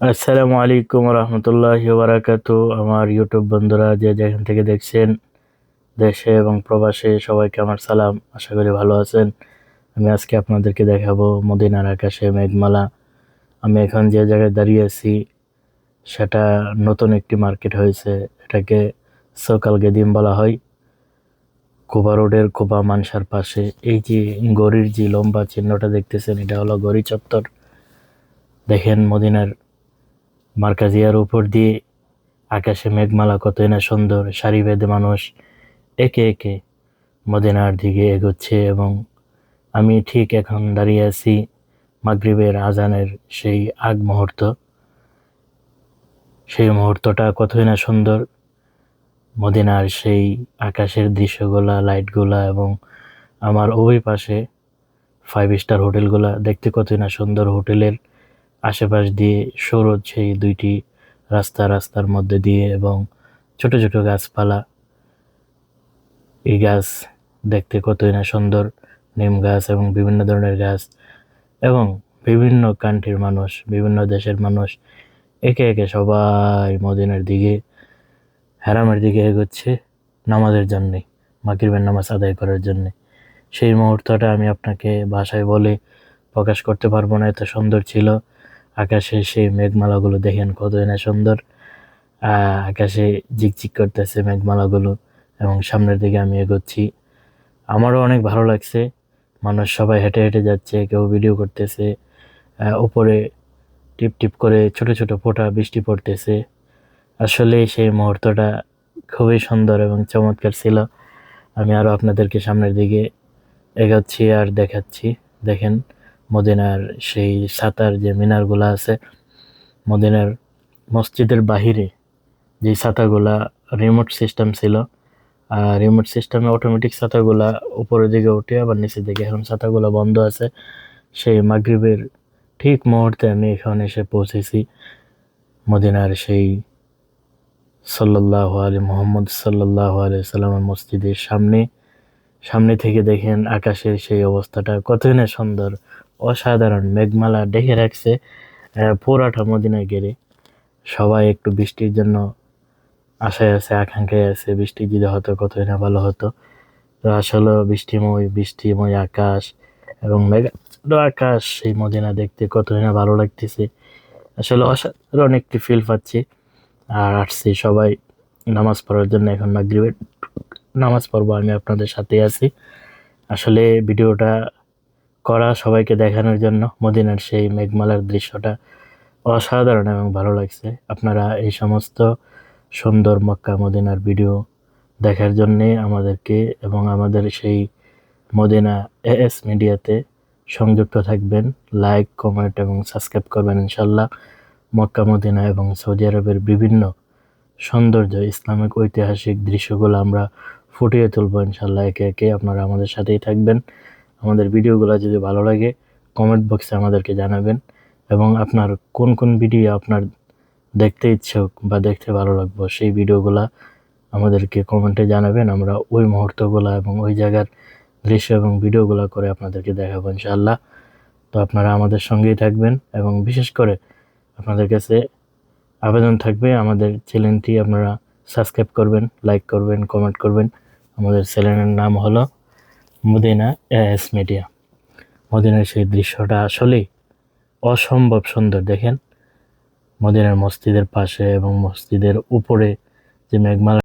আসসালামু আলাইকুম রহমতুল্লাহ বারাকাতু। আমার ইউটিউব বন্ধুরা যে যেখান থেকে দেখছেন, দেশে এবং প্রবাসে সবাইকে আমার সালাম। আশা করি ভালো আছেন। আমি আজকে আপনাদেরকে দেখাবো মদিনার আকাশে মেঘমালা। আমি এখন যে জায়গায় দাঁড়িয়ে আছি, সেটা নতুন একটি মার্কেট হয়েছে। এটাকে সকাল গেদিম বলা হয়। কোবা রোডের কোবা মানসার পাশে। এই যে গড়ির যে লম্বা চিহ্নটা দেখতেছেন, এটা হলো গড়ি চত্বর। দেখেন মদিনার মার্কাজিয়ার উপর দিয়ে আকাশে মেঘমালা কতই না সুন্দর, সারি বেঁধে মানুষ একে একে মদিনার দিকে এগোচ্ছে এবং আমি ঠিক এখন দাঁড়িয়ে আছি মাগরিবের আজানের সেই আগ মুহূর্ত। সেই মুহূর্তটা কতই না সুন্দর, মদিনার সেই আকাশের দৃশ্যগুলা, লাইটগুলা এবং আমার ওই পাশে ফাইভ স্টার হোটেলগুলা দেখতে কতই না সুন্দর হোটেলের আশেপাশ দিয়ে সরোজ সেই দুইটি রাস্তা রাস্তার মধ্যে দিয়ে এবং ছোট ছোট গাছপালা। এই গাছ দেখতে কতই না সুন্দর। নিম গাছ এবং বিভিন্ন ধরনের গাছ এবং বিভিন্ন কান্ট্রির মানুষ, বিভিন্ন দেশের মানুষ একে একে সবাই মদিনার দিকে হ্যারামের দিকে এগোচ্ছে নামাজের জন্যে মাকিরবের নামাজ আদায় করার জন্যে। সেই মুহূর্তটা আমি আপনাকে ভাষায় বলে প্রকাশ করতে পারব না, এত সুন্দর ছিল। আকাশে সেই মেঘমালাগুলো দেখেন কতই না সুন্দর। আকাশে ঝিকঝিক করতেছে মেঘমালাগুলো এবং সামনের দিকে আমি এগোচ্ছি। আমারও অনেক ভালো লাগছে। মানুষ সবাই হেঁটে হেঁটে যাচ্ছে, কেউ ভিডিও করতেছে উপরে টিপ টিপ করে ছোট ছোট ফোঁটা বৃষ্টি পড়তেছে। আসলে সেই মুহূর্তটা খুবই সুন্দর এবং চমৎকার ছিল। আমি আরও আপনাদেরকে সামনের দিকে এগোচ্ছি আর দেখাচ্ছি। দেখেন মদিনার সেই সাতার যে মিনারগুলো আছে, মদিনার মসজিদের বাহিরে যে ছাতাগুলা রিমোট সিস্টেম ছিল আর রিমোট সিস্টেমে অটোমেটিক ছাতাগুলা উপরের দিকে উঠে আবার নিচের দিকে এখন ছাতাগুলা বন্ধ আছে। সেই মাগরিবের ঠিক মুহূর্তে আমি এখানে এসে পৌঁছেছি মদিনার সেই সাল্লাহ আলী মোহাম্মদ সাল্লাহ আলি সাল্লামের মসজিদের সামনে। সামনে থেকে দেখেন আকাশের সেই অবস্থাটা কতই না সুন্দর অসাধারণ মেঘমালা ডেকে রাখছে পুরাটা মদিনায় গেড়ে। সবাই একটু বৃষ্টির জন্য আশায় আছে, আকাঙ্ক্ষায় আছে, বৃষ্টি যদি হতো কতই না ভালো হতো। তো আসলে বৃষ্টিময় বৃষ্টিময় আকাশ এবং মেঘ আকাশ সেই মদিনা দেখতে কতই না ভালো লাগতেছে। আসলে অসাধারণ একটি ফিল পাচ্ছি। আর আসছি সবাই নামাজ পড়ার জন্য, এখন মাগরিবের নামাজ পড়ব, আমি আপনাদের সাথে আছি। আসলে ভিডিওটা করা সবাইকে দেখানোর জন্য মদিনার সেই মেঘমালার দৃশ্যটা অসাধারণ এবং ভালো লাগছে। আপনারা এই সমস্ত সুন্দর মক্কা মদিনার ভিডিও দেখার জন্যে আমাদেরকে এবং আমাদের সেই মদিনা এএস মিডিয়াতে সংযুক্ত থাকবেন। লাইক, কমেন্ট এবং সাবস্ক্রাইব করবেন ইনশাল্লাহ মক্কা, মদিনা এবং সৌদি আরবের বিভিন্ন সৌন্দর্য, ইসলামিক ঐতিহাসিক দৃশ্যগুলো আমরা ফুটিয়ে তুলবো ইনশাল্লাহ একে একে আপনারা আমাদের সাথেই থাকবেন। আমাদের ভিডিওগুলো যদি ভালো লাগে কমেন্ট বক্সে আমাদেরকে জানাবেন। এবং আপনার কোন কোন ভিডিও আপনার দেখতে ইচ্ছুক বা দেখতে ভালো লাগবো, সেই ভিডিওগুলো আমাদেরকে কমেন্টে জানাবেন। আমরা ওই মুহূর্তগুলো এবং ওই জায়গার দৃশ্য এবং ভিডিওগুলো করে আপনাদেরকে দেখাবো ইনশাআল্লাহ। তো আপনারা আমাদের সঙ্গেই থাকবেন এবং বিশেষ করে আপনাদের কাছে আবেদন থাকবে, আমাদের চ্যানেলটি আপনারা সাবস্ক্রাইব করবেন লাইক করবেন কমেন্ট করবেন। আমাদের চ্যানেলের নাম হলো মদিনা এস মিডিয়া মদিনার সেই দৃশ্যটা আসলেই অসম্ভব সুন্দর, দেখেন? মদিনার মসজিদের পাশে এবং মসজিদের উপরে যে মেঘমালা